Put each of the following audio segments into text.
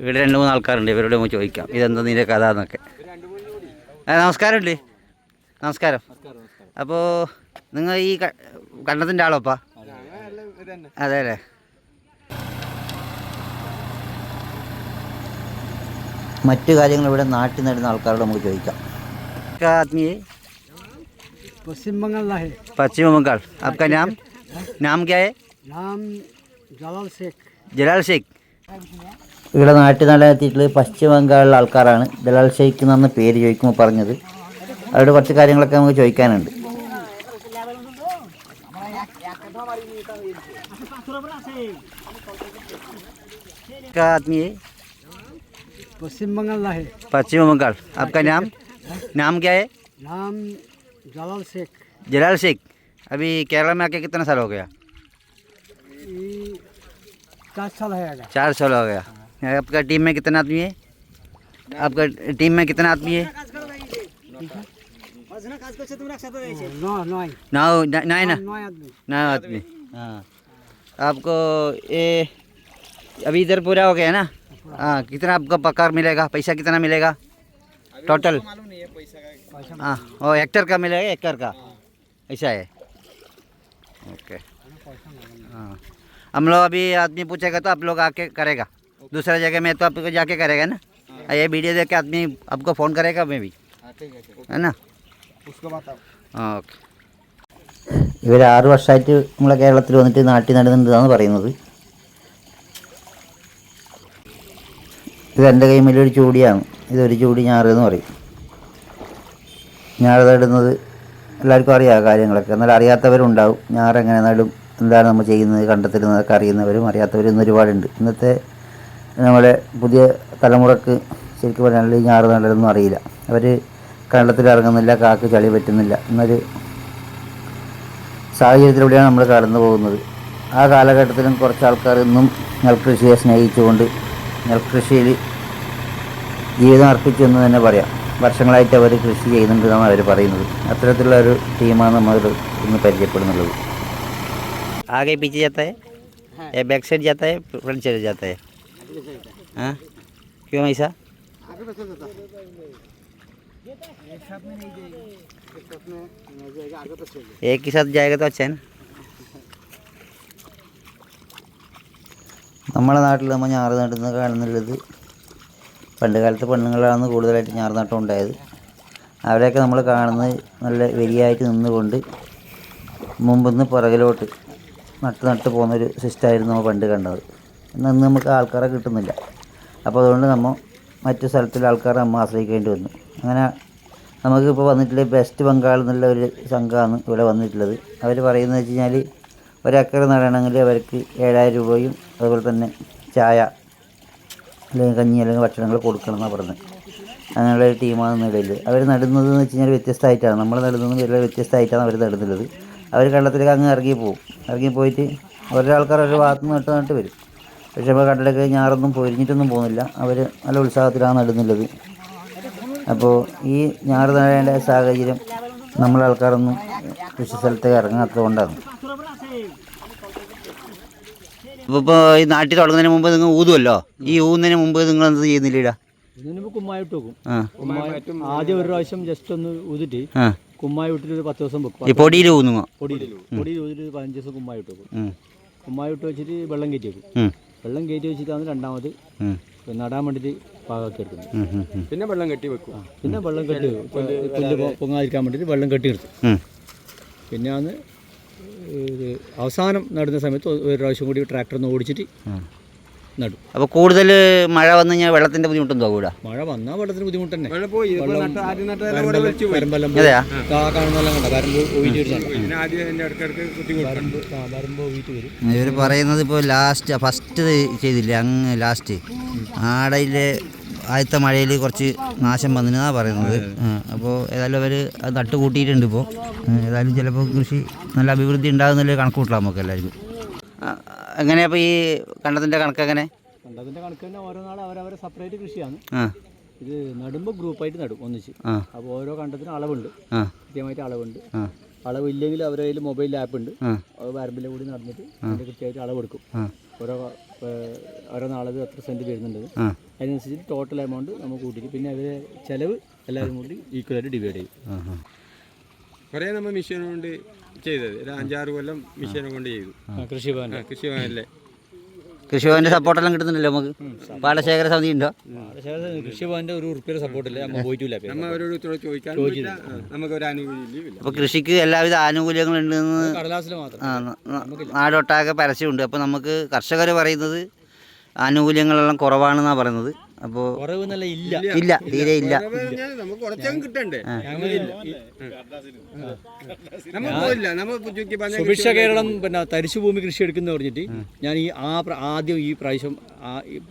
ഇവിടെ രണ്ട് മൂന്ന് ആൾക്കാരുണ്ട് ഇവരോട് നമുക്ക് ചോദിക്കാം ഇതെന്താ നിന്റെ കഥ എന്നൊക്കെ ആ, നമസ്കാരമില്ലേ നമസ്കാരം അപ്പോൾ നിങ്ങൾ ഈ ക- കണ്ടത്തിൻ്റെ ആളോപ്പാ അതെ അല്ലേ മറ്റു കാര്യങ്ങൾ ഇവിടെ നാട്ടിൽ നടുന്ന ആൾക്കാരോട് നമുക്ക് ചോദിക്കാം ആത്മീയ पश्चिम बंगाल है पश्चिम बंगाल आपका नाम नाम क्या है नाम जलाल शेख ജലാൽ ഷെയ്ഖ് ഇവിടെ നാട്ടിൽ നടത്തിയിട്ടുള്ളത് പശ്ചിമ ബംഗാളിലെ ആൾക്കാരാണ് ജലാൽ ഷെയ്ഖ് എന്ന പേര് ചോദിക്കുമ്പോൾ പറഞ്ഞത് അവരുടെ കുറച്ച് കാര്യങ്ങളൊക്കെ നമുക്ക് ചോദിക്കാനുണ്ട് क्या आदमी है पश्चिम बंगाल है पश्चिम बंगाल आपका नाम नाम क्या है नाम जलाल शेख जलाल शेख अभी केरला में आके कितना साल हो गया ये चार साल है आगे चार साल हो गया आपका टीम में कितना आदमी है? आपका टीम में कितना आदमी है? नौ नौ नौ ना? नौ आदमी। हाँ। आपको ये अभी इधर पूरा हो गया ना? हाँ कितना आपको पकार मिलेगा? पैसा कितना मिलेगा? टोटल हाँ वो हेक्टर का मिलेगा एकड़ का? ऐसा है। ओके हाँ। हम लोग अभी आदमी पूछेगा तो आप लोग आके करेगा। दूसरा जगह में तो आपको जाके करेगा ना ये वीडियो देख के आदमी आपको फ़ोन करेगा मैं भी है ना ആ ഓക്കെ ഇവർ ആറ് വർഷമായിട്ട് നമ്മളെ കേരളത്തിൽ വന്നിട്ട് നാട്ടിൽ നടുന്നുണ്ടെന്നാണ് പറയുന്നത് ഇത് എൻ്റെ കൈമിലൊരു ചൂടിയാണ് ഇതൊരു ചൂടി ഞാറ് എന്ന് പറയും ഞാറ് നടുന്നത് എല്ലാവർക്കും അറിയാം ആ കാര്യങ്ങളൊക്കെ എന്നാൽ അറിയാത്തവരുണ്ടാവും ഞാറെങ്ങനെ നടും എന്താണ് നമ്മൾ ചെയ്യുന്നത് കണ്ടെത്തുന്നതൊക്കെ അറിയുന്നവരും അറിയാത്തവരും ഇന്ന് ഒരുപാടുണ്ട് ഇന്നത്തെ നമ്മുടെ പുതിയ തലമുറയ്ക്ക് ശരിക്കും പറഞ്ഞാൽ ഈ ഞാറ് നല്ലതൊന്നും അറിയില്ല. അവർ കണ്ടത്തിൽ ഇറങ്ങുന്നില്ല കാക്ക് ചളി പറ്റുന്നില്ല എന്നൊരു സാഹചര്യത്തിലൂടെയാണ് നമ്മൾ കടന്നു പോകുന്നത്. ആ കാലഘട്ടത്തിലും കുറച്ച് ആൾക്കാർ ഇന്നും നെൽകൃഷിയെ സ്നേഹിച്ചുകൊണ്ട് നെൽകൃഷിയിൽ ജീവിതം അർപ്പിച്ചു എന്ന് തന്നെ പറയാം. വർഷങ്ങളായിട്ട് അവർ കൃഷി ചെയ്യുന്നുണ്ടെന്നാണ് അവർ പറയുന്നത്. അത്തരത്തിലുള്ള ഒരു ടീമാണ് നമ്മൾ ഇന്ന് പരിചയപ്പെടുന്നുള്ളത്. ആകെ പിച്ച് ചത്തേ ബാക്ക് സൈഡ് ചത്തേ ഫ്രണ്ട് സൈഡ് ചത്തേ? है हाँ क्यों ऐसा आगे बचा जाता एक साथ में नहीं जाएगा एक साथ में नहीं जाएगा आगे बचेगा एक ही साथ जाएगा तो अच्छा है ना നമ്മളെ നാട്ടിൽ നമ്മൾ ഞാറ് നടുന്ന കാണുന്നുള്ളത് പണ്ട് കാലത്ത് പെണ്ണുങ്ങളാണ് കൂടുതലായിട്ട് ഞാറ് നട്ടം ഉണ്ടായത് അവരെയൊക്കെ നമ്മൾ കാണുന്നത് നല്ല വരിയായിട്ട് നിന്നുകൊണ്ട് മുമ്പിന്ന് പുറകിലോട്ട് നട്ട് നട്ട് പോകുന്നൊരു സിസ്റ്റമായിരുന്നു നമ്മൾ പണ്ട് കണ്ടത് ഇന്ന് നമുക്ക് ആൾക്കാരെ കിട്ടുന്നില്ല. അപ്പോൾ അതുകൊണ്ട് നമ്മൾ മറ്റു സ്ഥലത്തുള്ള ആൾക്കാരെ നമ്മൾ ആശ്രയിക്കേണ്ടി വന്നു. അങ്ങനെ നമുക്കിപ്പോൾ വന്നിട്ടുള്ള ബെസ്റ്റ് ബംഗാൾ എന്നുള്ള ഒരു സംഘമാണ് ഇവിടെ വന്നിട്ടുള്ളത്. അവർ പറയുന്നത് വെച്ച് കഴിഞ്ഞാൽ ഒരേക്കർ നടണമെങ്കിൽ അവർക്ക് ഏഴായിരം രൂപയും അതുപോലെ തന്നെ ചായ അല്ലെങ്കിൽ കഞ്ഞി അല്ലെങ്കിൽ ഭക്ഷണങ്ങൾ കൊടുക്കണം എന്നാണ് പറഞ്ഞത്. അങ്ങനെയുള്ള ഒരു ടീമാണ് നിലയിൽ അവർ നടുന്നത് എന്ന് വെച്ച് കഴിഞ്ഞാൽ വ്യത്യസ്തമായിട്ടാണ്. നമ്മൾ നടുന്നതെന്ന് വളരെ വ്യത്യസ്തമായിട്ടാണ് അവർ നടുന്നുള്ളത് അവർ കള്ളത്തിലേക്ക് അങ്ങ് ഇറങ്ങി പോകും ഇറങ്ങി പോയിട്ട് ഓരോ ആൾക്കാർ ഒരു ഭാഗത്ത് നിന്ന് നട്ട് നട്ട് വരും. പക്ഷേ ഇപ്പോൾ കണ്ടിലേക്ക് ഞാറൊന്നും പൊരിഞ്ഞിട്ടൊന്നും പോകുന്നില്ല. അവർ നല്ല ഉത്സാഹത്തിലാണ് നടുന്നുള്ളത്. അപ്പോൾ ഈ ഞാറ് നടേണ്ട സാഹചര്യം നമ്മളെ ആൾക്കാരൊന്നും കൃഷി സ്ഥലത്തേക്ക് ഇറങ്ങാത്തത് കൊണ്ടാണ്. ഇപ്പോൾ ഈ നാട്ടിൽ തുടങ്ങുന്നതിന് മുമ്പ് നിങ്ങൾ ഊതുമല്ലോ ഈ ഊതുന്നതിന് മുമ്പ് നിങ്ങൾ എന്ത് ചെയ്യുന്നില്ല ഇതിന് കുമ്മായിട്ട് വെക്കും. ആദ്യം ഒരു പ്രാവശ്യം ജസ്റ്റ് ഒന്ന് ഊതിട്ട് കുമ്മായി വിട്ടിട്ട് ഒരു പത്ത് ദിവസം വെക്കും. പൊടിയിൽ ഊന്നുങ്ങോ പൊടിയിൽ. പൊടിയിൽ ഊതിട്ട് പതിനഞ്ച് ദിവസം കുമ്മായി ഇട്ട് വെക്കും. കുമ്മായി ഇട്ട് വെച്ചിട്ട് വെള്ളം കയറ്റി വെക്കും. വെള്ളം കയറ്റി വെച്ചിട്ടാണ് രണ്ടാമത് നടാൻ വേണ്ടിയിട്ട് പാകാക്കി എടുക്കുന്നത്. പിന്നെ വെള്ളം കെട്ടി വെക്കും പിന്നെ വെള്ളം കെട്ടി വെക്കും. പുല്ല് പൊങ്ങാതിരിക്കാൻ വേണ്ടിയിട്ട് വെള്ളം കെട്ടി എടുത്തു പിന്നെ അന്ന് അവസാനം നടുന്ന സമയത്ത് ഒരു പ്രാവശ്യം കൂടി ട്രാക്ടർ ഒന്ന് ഓടിച്ചിട്ട്. നടും. അപ്പോൾ കൂടുതൽ മഴ വന്നു കഴിഞ്ഞാൽ വെള്ളത്തിന്റെ ബുദ്ധിമുട്ടൊന്നും കൂടാ മഴ വന്നാൽ വെള്ളത്തിന് ബുദ്ധിമുട്ട് തന്നെ ഇവർ പറയുന്നത് ഇപ്പോൾ ലാസ്റ്റ് ഫസ്റ്റ് ചെയ്തില്ലേ? അങ്ങ് ലാസ്റ്റ് ആടയിലെ ആദ്യത്തെ മഴയിൽ കുറച്ച് നാശം വന്നിരുന്നാണ് പറയുന്നത്. അപ്പോൾ ഏതായാലും അവർ അത് നട്ട് കൂട്ടിയിട്ടുണ്ട് ഇപ്പോൾ ഏതായാലും ചിലപ്പോൾ കൃഷി നല്ല അഭിവൃദ്ധി ഉണ്ടാകുന്നതിൽ കണക്ക് കൂട്ടാം നമുക്ക് എല്ലാവർക്കും. എങ്ങനെയാ അപ്പോൾ ഈ കണ്ടത്തിന്റെ കണക്ക് എങ്ങനെ? കണ്ടതിന്റെ കണക്ക് തന്നെ ഓരോ നാൾ അവരവരെ സെപ്പറേറ്റ് കൃഷിയാണ്. ആ. ഇത് നടുമ്പോൾ ഗ്രൂപ്പായിട്ട് നടും ഒന്നിച്ച്. ആ. അപ്പോൾ ഓരോ കണ്ടത്തിനും അളവുണ്ട്. ആ. കൃത്യമായിട്ട് അളവുണ്ട്. അളവ് ഇല്ലെങ്കിൽ അവരുടെ കയ്യിൽ മൊബൈൽ ആപ്പ് ഉണ്ട്. ആ. അത് വരമ്പിലെ കൂടി നടന്നിട്ട് അതിന്റെ കൃത്യമായിട്ട് അളവെടുക്കും ആ. ഓരോ ഏഹ്, ഓരോ നാളത് എത്ര സെന്റ് വരുന്നുണ്ട്. ആ. അതിനനുസരിച്ച് ടോട്ടൽ എമൗണ്ട് നമ്മൾ കൂട്ടിയിട്ട് പിന്നെ അവരെ ചിലവ് എല്ലാവരും കൂടി ഈക്വലായിട്ട് ഡിവൈഡ് ചെയ്യും. ആ ആ. കുറേ നമ്മൾ മിഷൻ കൊണ്ട് ചെയ്തത്. ഒരു അഞ്ചാറ് കൊല്ലം മിഷീനെ കൊണ്ട് ചെയ്തു. കൃഷിഭവൻ. കൃഷിഭവനിലെ. കൃഷിഭവനല്ലേ കൃഷിഭവന്റെ സപ്പോർട്ടെല്ലാം കിട്ടുന്നുണ്ടല്ലോ നമുക്ക്? പാടശേഖര സമിതി ഉണ്ടോ? കൃഷിഭവന്റെ ഒരു ഉറുപ്പിയുടെ സപ്പോർട്ടില്ല. നമ്മൾ പോയിട്ടില്ല നമ്മ അവരോട് ചോദിക്കാൻ ആനുകൂല്യം ഇല്ല. അപ്പോൾ കൃഷിക്ക് എല്ലാവിധ ആനുകൂല്യങ്ങളുണ്ടെന്ന് കടലാസിൽ മാത്രം. നാടൊട്ടാകെ പരസ്യമുണ്ട്. അപ്പൊ നമുക്ക് കർഷകർ പറയുന്നത് ആനുകൂല്യങ്ങളെല്ലാം കുറവാണെന്നാണ് പറയുന്നത്. എന്നല്ല ഇല്ല. ഇല്ല. തീരെ ഇല്ല. സുഭിക്ഷ കേരളം പിന്നെ തരിശുഭൂമി കൃഷി എടുക്കുന്ന പറഞ്ഞിട്ട് ഞാൻ ഈ ആ ആദ്യം ഈ പ്രാവശ്യം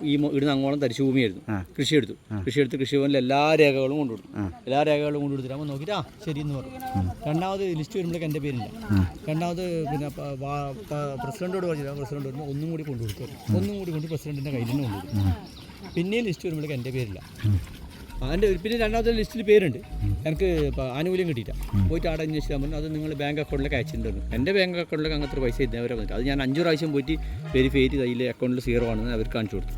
ഈ- ഇടുന്ന അങ്ങോളം തരിശുഭൂമിയായിരുന്നു. കൃഷി എടുത്തു. കൃഷി എടുത്ത് കൃഷിഭവനിൽ എല്ലാ രേഖകളും കൊണ്ടുകൊടുത്തു എല്ലാ രേഖകളും കൊണ്ടുകൊടുത്തിട്ട് നോക്കിയിട്ട് ആ ശരി എന്ന് പറഞ്ഞു. രണ്ടാമത് ലിസ്റ്റ് വരുമ്പോഴേക്ക് എന്റെ പേരില്ല. രണ്ടാമത് പിന്നെ പ്രസിഡന്റോട് പറഞ്ഞില്ല. പ്രസിഡന്റ് പറഞ്ഞു ഒന്നും കൂടി കൊണ്ടുകൊടുത്തു ഒന്നും കൂടി കൊണ്ട് പ്രസിഡന്റിന്റെ കയ്യിൽ നിന്ന് കൊണ്ടുകൊടുത്തു പിന്നെയും ലിസ്റ്റ് വരുമ്പോഴേക്ക് എന്റെ പേരില്ല. അതിന്റെ പിന്നെ രണ്ടാമത്തെ ലിസ്റ്റിൽ പേരുണ്ട്. എനിക്ക് ആനുകൂല്യം കിട്ടിയില്ല. പോയിട്ട് ആടെ അന്വേഷിച്ചാൽ പറഞ്ഞു അത് നിങ്ങൾ ബാങ്ക് അക്കൗണ്ടിലേക്ക് അയച്ചിട്ടുണ്ടായിരുന്നു. എന്റെ ബാങ്ക് അക്കൗണ്ടിലേക്ക് അങ്ങനത്തെ ഒരു പൈസ ഇന്നവരെ വന്നിട്ട്. അത് ഞാൻ അഞ്ച് പ്രാവശ്യം പോയിട്ട് വെരിഫൈ ചെയ്ത് അതിൽ അക്കൗണ്ടിൽ സീറോ ആണെന്ന് അവർ കാണിച്ചു കൊടുത്തു.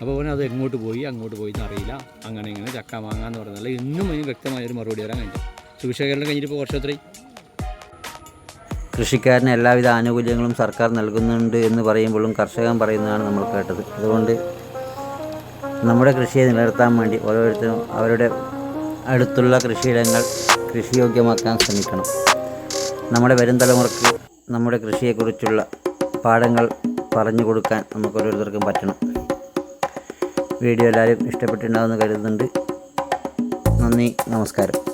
അപ്പോൾ അവൻ അത് എങ്ങോട്ട് പോയി അങ്ങോട്ട് പോയി എന്നറിയില്ല അങ്ങനെ ഇങ്ങനെ ചക്ക വാങ്ങാന്ന് പറഞ്ഞാൽ ഇന്നും അതിന് വ്യക്തമായൊരു മറുപടി വരാൻ കഴിഞ്ഞു. സുഭിക്ഷകരണം കഴിഞ്ഞിട്ട് ഇപ്പോൾ വർഷത്രയും കൃഷിക്കാരന് എല്ലാവിധ ആനുകൂല്യങ്ങളും സർക്കാർ നൽകുന്നുണ്ട് എന്ന് പറയുമ്പോഴും കർഷകൻ പറയുന്നതാണ് നമ്മൾ കേട്ടത്. അതുകൊണ്ട് നമ്മുടെ കൃഷിയെ നിലനിർത്താൻ വേണ്ടി ഓരോരുത്തരും അവരുടെ അടുത്തുള്ള കൃഷിയിടങ്ങൾ കൃഷിയോഗ്യമാക്കാൻ ശ്രമിക്കണം. നമ്മുടെ വരും തലമുറയ്ക്ക് നമ്മുടെ കൃഷിയെക്കുറിച്ചുള്ള പാഠങ്ങൾ പറഞ്ഞു കൊടുക്കാൻ നമുക്ക് ഓരോരുത്തർക്കും പറ്റണം. വീഡിയോ എല്ലാവരും ഇഷ്ടപ്പെട്ടിട്ടുണ്ടാവുമെന്ന് കരുതുന്നുണ്ട്. നന്ദി നമസ്കാരം.